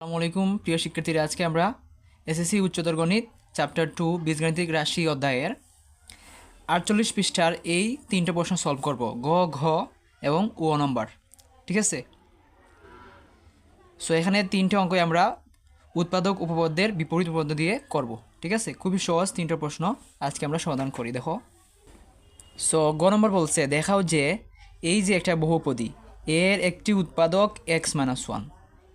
আসসালামু আলাইকুম, প্রিয় শিক্ষার্থীরা, আজকে আমরা এসএসসি উচ্চতর গণিত চ্যাপ্টার টু বীজগাণিতিক রাশি অধ্যায়ের আটচল্লিশ পৃষ্ঠার এই তিনটে প্রশ্ন সলভ করব। গ, ঘ এবং ও নম্বর। ঠিক আছে? সো এখানে তিনটে অঙ্ক আমরা উৎপাদক উপপাদ্যের বিপরীত উপপাদ্য দিয়ে করব। ঠিক আছে? খুবই সহজ তিনটে প্রশ্ন আজকে আমরা সমাধান করি, দেখো। সো গ নম্বর বলছে, দেখাও যে এই যে একটা বহুপদী, এর একটি উৎপাদক এক্স মাইনাস ওয়ান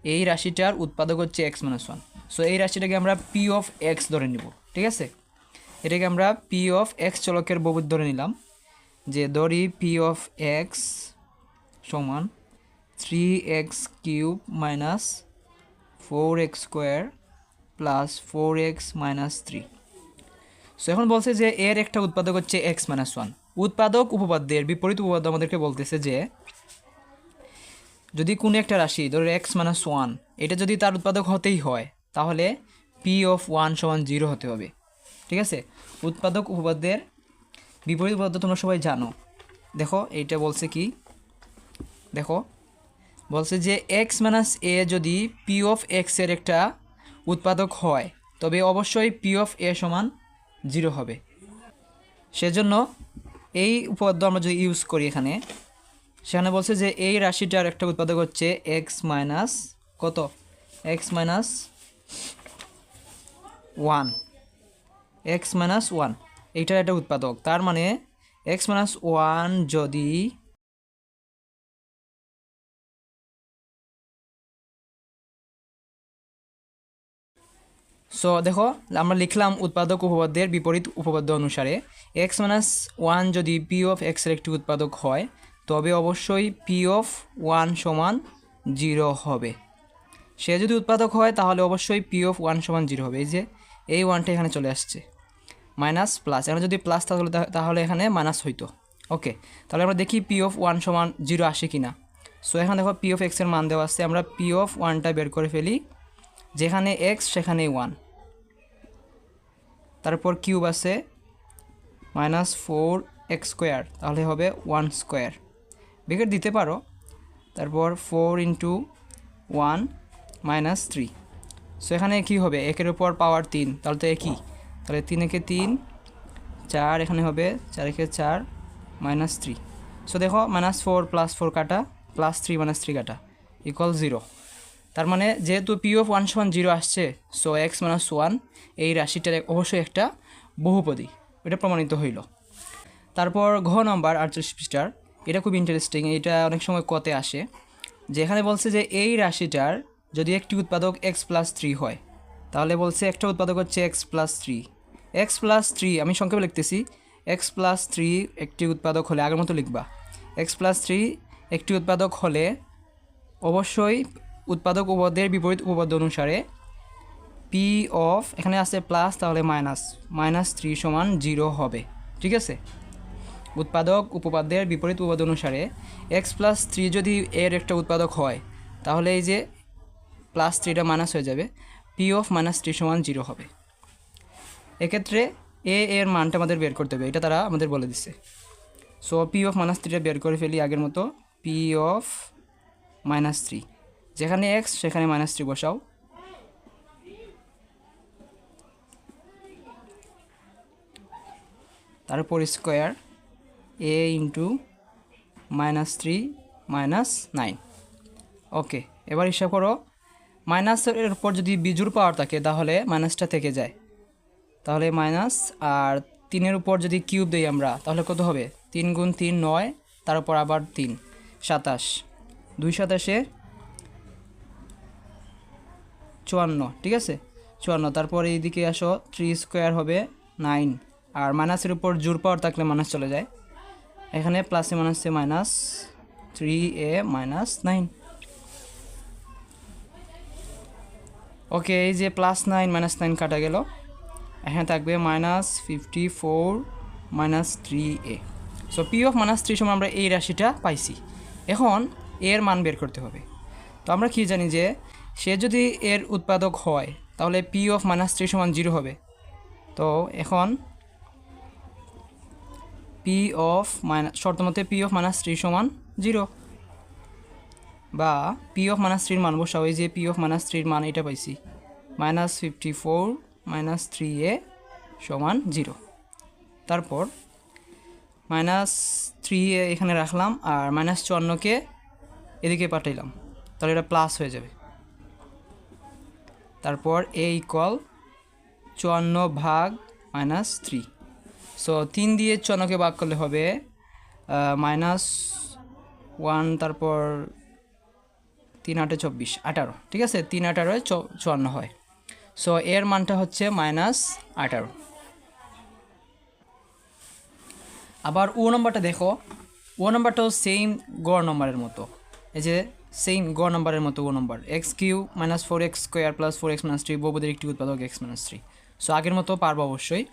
এই রাশিটার উৎপাদক হচ্ছে এক্স মাইনাস ওয়ান সো এই রাশিটাকে আমরা পি অফ এক্স ধরে নিব, ঠিক আছে? এটাকে আমরা পি অফ এক্স চলকের বহুপদ ধরে নিলাম, যে ধরি পি অফ এক্স সমান three X cube minus four X square plus four X minus three so এখন বলছে যে এর একটা উৎপাদক হচ্ছে এক্স মাইনাস ওয়ান উৎপাদক উপপাদ্যের বিপরীত উপপাদ্য আমাদেরকে বলতেছে যে যদি কোনো একটা রাশি, ধরো এক্স মাইনাস ওয়ান এটা যদি তার উৎপাদক হতেই হয়, তাহলে পি অফ ওয়ান সমান জিরো হতে হবে। ঠিক আছে? উৎপাদক উপপাদ্যের বিপরীত উপপাদ্য তোমরা সবাই জানো। দেখো, এইটা বলছে কি? দেখো, বলছে যে এক্স মাইনাস এ যদি পি অফ এক্সের একটা উৎপাদক হয়, তবে অবশ্যই পি অফ এ সমান জিরো হবে। সেজন্য এই উপপাদ্য আমরা যদি ইউজ করি এখানে সেখানে বলছে যে এই রাশিটার একটা উৎপাদক হচ্ছে এক্স মাইনাস কত? X minus one X minus one এইটার একটা উৎপাদক। তার মানে এক্স মাইনাস ওয়ান যদি সো দেখো, আমরা লিখলাম উৎপাদক উপপাদ্যের বিপরীত উপপাদ্য অনুসারে এক্স মাইনাস ওয়ান যদি পি অফ এক্সের একটি উৎপাদক হয় তবে অবশ্যই পি অফ ওয়ান সমান জিরো হবে। সে যদি উৎপাদক হয়, তাহলে অবশ্যই পি অফ ওয়ান সমান জিরো হবে। এই যে, এই ওয়ানটা এখানে চলে আসছে। মাইনাস প্লাস এখানে যদি প্লাস তাহলে তাহলে এখানে মাইনাস হইতো। ওকে তাহলে আমরা দেখি পি অফ ওয়ান সমান জিরো আসে কি না সো এখানে দেখো পি অফ এক্সের মান দেওয়া আসছে আমরা পি অফ ওয়ানটা বের করে ফেলি। যেখানে এক্স সেখানেই ওয়ান তারপর কিউব আছে। মাইনাস ফোর এক্স স্কোয়ার তাহলে হবে ওয়ান স্কোয়ার ব্রেকেট দিতে পারো। তারপর four into one minus three so এখানে কী হবে? একের উপর পাওয়ার তিন। তাহলে তো একই। তাহলে তিন একে তিন, চার এখানে হবে, চার একে চার মাইনাস থ্রি সো দেখো মাইনাস ফোর প্লাস ফোর কাটা প্লাস থ্রি মাইনাস থ্রি কাটা ইকুয়াল জিরো তার মানে যেহেতু পি অফ ওয়ান সমান জিরো আসছে সো এক্স মাইনাস ওয়ান এই রাশিটার অবশ্যই একটা বহুপদী। এটা প্রমাণিত হইল। তারপর ঘ নম্বর আটচল্লিশ পৃষ্ঠার। এটা খুব ইন্টারেস্টিং এটা অনেক সময় কতে আসে যেখানে বলছে যে এই রাশিটার যদি একটি উৎপাদক এক্স প্লাস থ্রি হয়, তাহলে বলছে একটা উৎপাদক হচ্ছে X plus three X plus three আমি সংক্ষেপে লিখতেছি এক্স প্লাস থ্রি একটি উৎপাদক হলে, আগের মতো লিখবা এক্স প্লাস থ্রি একটি উৎপাদক হলে অবশ্যই উৎপাদক উপপাদ্যের বিপরীত উপপাদ্য অনুসারে পি অফ এখানে আছে প্লাস তাহলে মাইনাস মাইনাস থ্রি সমান জিরো হবে, ঠিক আছে? উৎপাদক উপপাদ্যের বিপরীত উপপাদ্য অনুসারে এক্স প্লাস থ্রি যদি এর একটা উৎপাদক হয়, তাহলে এই যে প্লাস থ্রিটা মাইনাস হয়ে যাবে পি অফ মাইনাস থ্রি সমান জিরো হবে। এক্ষেত্রে এ এর মানটা আমাদের বের করতে হবে, এটা তারা আমাদের বলে দিচ্ছে। সো পি অফ মাইনাস থ্রিটা বের করে ফেলি আগের মতো পি অফ মাইনাস থ্রি যেখানে এক্স সেখানে মাইনাস থ্রি বসাও। তারপর square A into minus three minus nine okay এবার হিসাব করো। মাইনাসের উপর যদি বিজুর পাওয়ার থাকে, তাহলে মাইনাসটা থেকে যায়। তাহলে মাইনাস আর তিনের উপর যদি কিউব দিই আমরা, তাহলে কত হবে? তিন গুণ তিন নয়, তার উপর আবার তিন। সাতাশ। দুই সাতাশে চুয়ান্ন, ঠিক আছে? চুয়ান্ন, তারপর এইদিকে আসো থ্রি স্কোয়ার হবে নাইন আর মাইনাসের উপর জোর পাওয়ার থাকলে মাইনাস চলে যায়। এখানে প্লাসে মাইনাসে minus three A minus nine okay এই যে প্লাস নাইন মাইনাস নাইন কাটা গেল। এখানে থাকবে minus fifty four minus three A. So P of minus three সময় আমরা এই রাশিটা পাইছি। এখন এর মান বের করতে হবে। তো আমরা কি জানি যে, সে যদি এর উৎপাদক হয়, তাহলে পি অফ মাইনাস থ্রি সমান জিরো হবে। তো এখন পি অফ মাইনাস শর্ত মতে পি অফ মাইনাস থ্রি সমান জিরো বা পি অফ মাইনাস থ্রির মান বসাও, এই যে পি অফ মাইনাস থ্রির মান এটা পাইছি। Minus fifty four minus three A সমান জিরো তারপর মাইনাস থ্রি এ এখানে রাখলাম আর মাইনাস চুয়ান্নকে এদিকে পাঠাইলাম। তাহলে এটা প্লাস হয়ে যাবে। তারপর এ ইকুয়াল চুয়ান্ন ভাগ মাইনাস থ্রি সো তিন দিয়ে চুয়ান্নকে ভাগ করলে হবে মাইনাস ওয়ান তারপর তিন আটে চব্বিশ, আঠারো, ঠিক আছে? তিন আঠারোয় চুয়ান্ন হয়। সো এর মানটা হচ্ছে মাইনাস আঠারো। আবার ও নম্বরটা দেখো, ও নম্বরটাও সেম গড় নম্বরের মতো। এই যে সেম গড় নম্বরের মতো ও number. X cube minus four X square plus four X minus three বহুপদের একটি উৎপাদক এক্স মাইনাস থ্রি সো আগের মতো পারব অবশ্যই।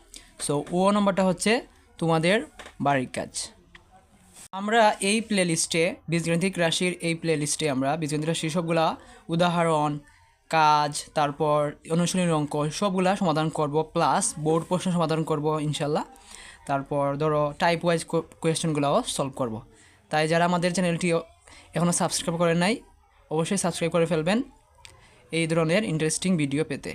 সো ও নম্বরটা হচ্ছে তোমাদের বাড়ির কাজ। আমরা এই প্লেলিস্টে বীজগণিতিক রাশির এই প্লেলিস্টে আমরা বীজগণিতিক রাশির সবগুলা উদাহরণ, কাজ, তারপর অনুশীলনী অঙ্ক সবগুলা সমাধান করব প্লাস বোর্ড প্রশ্ন সমাধান করব ইনশাল্লাহ তারপর ধরো টাইপ ওয়াইজ কোয়েশ্চেনগুলোও সলভ করব। তাই যারা আমাদের চ্যানেলটি এখনও সাবস্ক্রাইব করেন নাই, অবশ্যই সাবস্ক্রাইব করে ফেলবেন। এই ধরনের ইন্টারেস্টিং ভিডিও পেতে।